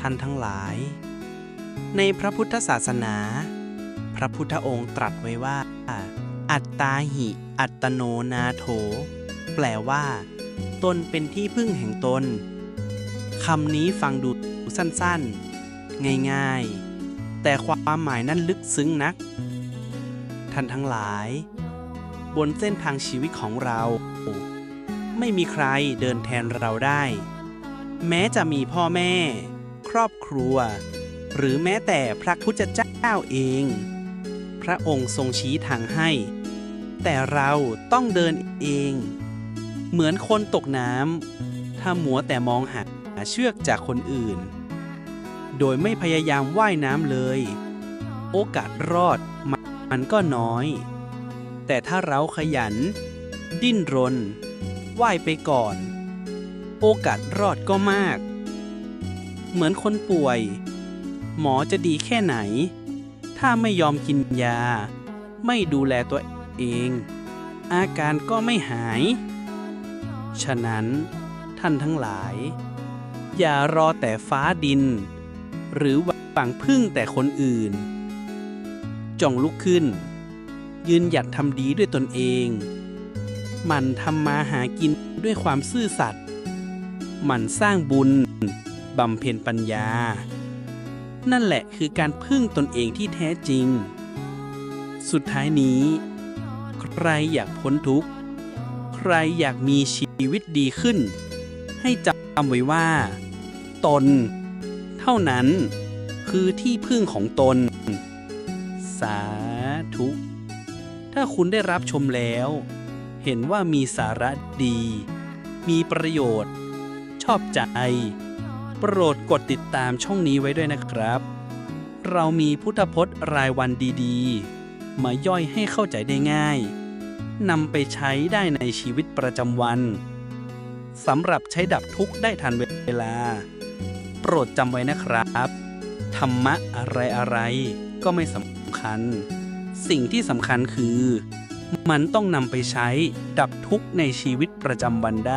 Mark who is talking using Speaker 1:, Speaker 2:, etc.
Speaker 1: ท่านทั้งหลาย ในพระพุทธศาสนา พระพุทธองค์ตรัสไว้ว่า อัตตาหิ อัตโนนาโถ แปลว่า ตนเป็นที่พึ่งแห่งตนคำนี้ฟังดูสั้นๆ ง่ายๆ แต่ความหมายนั้นลึกซึ้งนัก ท่านทั้งหลาย บนเส้นทางชีวิตของเรา ไม่มีใครเดินแทนเราได้ แม้จะมีพ่อแม่ รอบครัว หรือแม้แต่พระพุทธเจ้าเอง พระองค์ทรงชี้ทางให้ แต่เราต้องเดินเอง เหมือนคนตกน้ำถ้ามัวแต่มองหาเชือกจากคนอื่น โดยไม่พยายามว่ายน้ำเลย โอกาสรอดมันมันก็น้อย แต่ถ้าเราขยัน ดิ้นรน ว่ายไปก่อน โอกาสรอดก็มาก เหมือนคนป่วย หมอจะดีแค่ไหน ถ้าไม่ยอมกินยา ไม่ดูแลตัวเอง อาการก็ไม่หาย ฉะนั้นท่านทั้งหลาย อย่ารอแต่ฟ้าดิน หรือหวังพึ่งแต่คนอื่น จงลุกขึ้น ยืนหยัดทำดีด้วยตนเองมันทำมาหากินด้วยความซื่อสัตย์มันสร้างบุญ บำเพ็ญปัญญา นั่นแหละคือการพึ่งตนเองที่แท้จริง สุดท้ายนี้ ใครอยากพ้นทุกข์ ใครอยากมีชีวิตดีขึ้น ให้จำไว้ว่า ตน เท่านั้นคือที่พึ่งของตน สาธุ ถ้าคุณได้รับชมแล้ว เห็นว่ามีสาระดี มีประโยชน์ ชอบใจ โปรดกดติดตามช่องนี้ไว้ด้วยนะครับ เรามีพุทธพจน์รายวันดีๆ มาย่อยให้เข้าใจได้ง่ายนำไปใช้ได้ในชีวิตประจำวันสำหรับใช้ดับทุกข์ได้ทันเวลา โปรดจำไว้นะครับ ธรรมะอะไรอะไรๆก็ไม่สำคัญ สิ่งที่สำคัญคือ มันต้องนำไปใช้ดับทุกข์ในชีวิตประจำวันได้